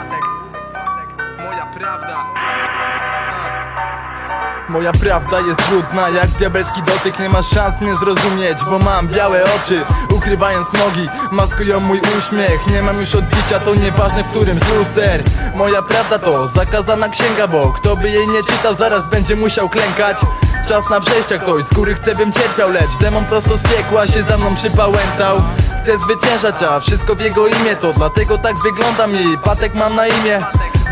Patek, moja prawda. Moja prawda jest brudna jak diabelski dotyk. Nie masz szans mnie zrozumieć, bo mam białe oczy Ukrywają smogi, maskują mój uśmiech Nie mam już odbicia, to nieważne w którym z luster. Moja prawda to zakazana księga, bo kto by jej nie czytał zaraz będzie musiał klękać. Czas na przejścia ktoś, z góry chce bym cierpiał Lecz demon prosto z piekła się za mną przypałętał Chcę zwyciężać, a wszystko w jego imię to Dlatego tak wyglądam i patek mam na imię.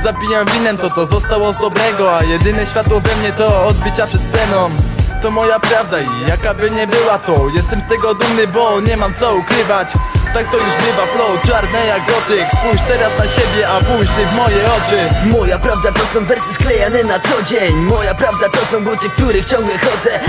Zabijam winem to co zostało z dobrego A jedyne światło we mnie to odbicia przed sceną. To moja prawda i jaka by nie była to Jestem z tego dumny, bo nie mam co ukrywać. Tak to już bywa flow, czarne jak gotyk. Spójrz teraz na siebie, a później w moje oczy. Moja prawda to są wersy sklejane na co dzień. Moja prawda to są buty, w których ciągle chodzę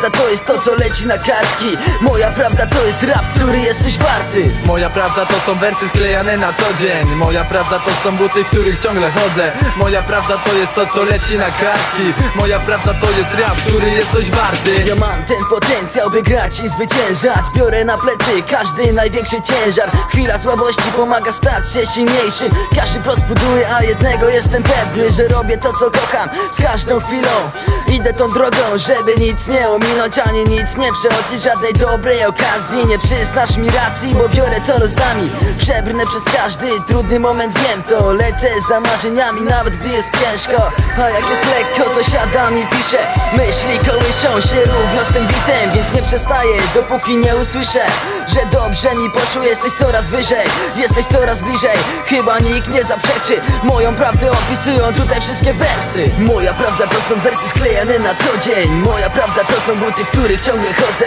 prawda to jest to, co leci na kartki. Moja prawda to jest rap, który jesteś warty Moja prawda to są wersy sklejane na co dzień. Moja prawda to są buty, w których ciągle chodzę. Moja prawda to jest to, co leci na kartki Moja prawda to jest rap, który jest coś warty. Ja mam ten potencjał, by grać i zwyciężać. Biorę na plecy każdy największy ciężar. Chwila słabości pomaga stać się silniejszym. Każdy prost buduje, a jednego jestem pewny Że robię to co kocham. Z każdą chwilą Idę tą drogą, żeby nic nie ominąć Ani nic nie przeoczyć, żadnej dobrej okazji. Nie przyznasz mi racji, bo biorę co los nami Przebrnę przez każdy trudny moment, wiem to. Lecę za marzeniami, nawet gdy jest ciężko. A jak jest lekko, to siadam i piszę. Myśli kołyszą się równo z tym bitem Więc nie przestaję, dopóki nie usłyszę Że dobrze mi poszło, jesteś coraz wyżej Jesteś coraz bliżej, chyba nikt nie zaprzeczy. Moją prawdę opisują tutaj wszystkie wersy. Moja prawda to są wersy sklejane na co dzień. Moja prawda to są buty, w których ciągle chodzę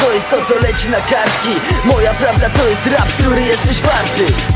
to jest to, co leci na kartki. Moja prawda to jest rap, który jesteś warty